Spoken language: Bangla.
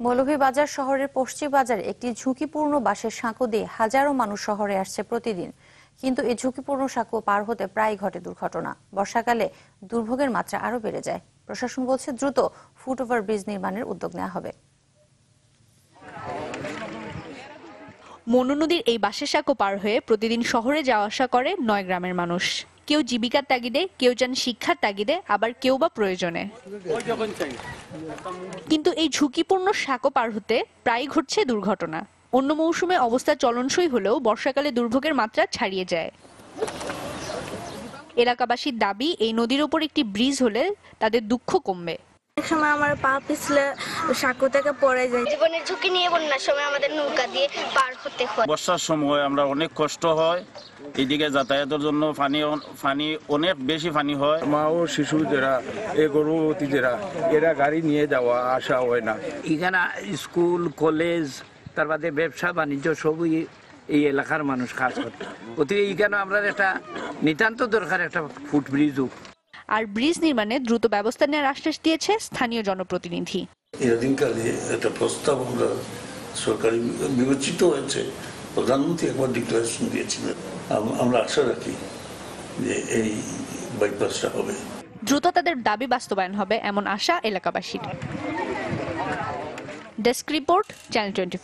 মৌলভীবাজার শহরের পশ্চিম বাজারে একটি ঝুঁকিপূর্ণ বাসের সাঁকো দিয়ে হাজারো মানুষ শহরে আসছে প্রতিদিন। কিন্তু এই ঝুঁকিপূর্ণ সাঁকো পার হতে প্রায় ঘটে দুর্ঘটনা। বর্ষাকালে দুর্ভোগের মাত্রা আরও বেড়ে যায়। প্রশাসন বলছে দ্রুত ফুটওভার ব্রিজ নির্মাণের উদ্যোগ নেওয়া হবে। মনু নদীর এই বাসের সাঁকো পার হয়ে প্রতিদিন শহরে যাওয়া আসা করে নয় গ্রামের মানুষ। কেউ জীবিকার তাগিদে, কেউ যান শিক্ষার তাগিদে, আবার কেউ বা প্রয়োজনে। কিন্তু এই ঝুঁকিপূর্ণ সাঁকো পার হতে প্রায় ঘটছে দুর্ঘটনা। অন্য মৌসুমে অবস্থা চলনসই হলেও বর্ষাকালে দুর্ভোগের মাত্রা ছাড়িয়ে যায়। এলাকাবাসীর দাবি, এই নদীর ওপর একটি ব্রিজ হলে তাদের দুঃখ কমবে। এক সময় আমার পা পিছলে সাঁকো থেকে পড়ে যায়। জীবনের ঝুঁকি নিয়ে বন্যার সময় আমাদের নৌকা দিয়ে পার হতে হয়। বর্ষার সময় আমরা অনেক কষ্ট হয় এদিকে যাতায়াতের জন্য পানি পানি অনেক বেশি পানি হয়। মা ও শিশু যারা এ গর্ভবতী যারা এরা গাড়ি নিয়ে যাওয়া আসা হয় না। এখানে স্কুল কলেজ তার বাদে ব্যবসা বাণিজ্য সবই এই এলাকার মানুষ কাজ করে অতি এইখানে আমরা একটা নিতান্ত দরকার একটা ফুট ব্রিজ হোক। আর ব্রিজ নির্মাণে দ্রুত ব্যবস্থা নেওয়ার আশ্বাস দিয়েছে স্থানীয় জনপ্রতিনিধি। এদিনকালে একটা প্রস্তাব আমরা সরকারি বিবেচিত হয়েছে। প্রধানমন্ত্রী একবার ডিক্লারেশন দিয়েছিলেন। আমরা আশা রাখি যে এই বাইপাসটা হবে। দ্রুত তাদের দাবি বাস্তবায়ন হবে এমন আশা এলাকাবাসীর। Desk report channel twenty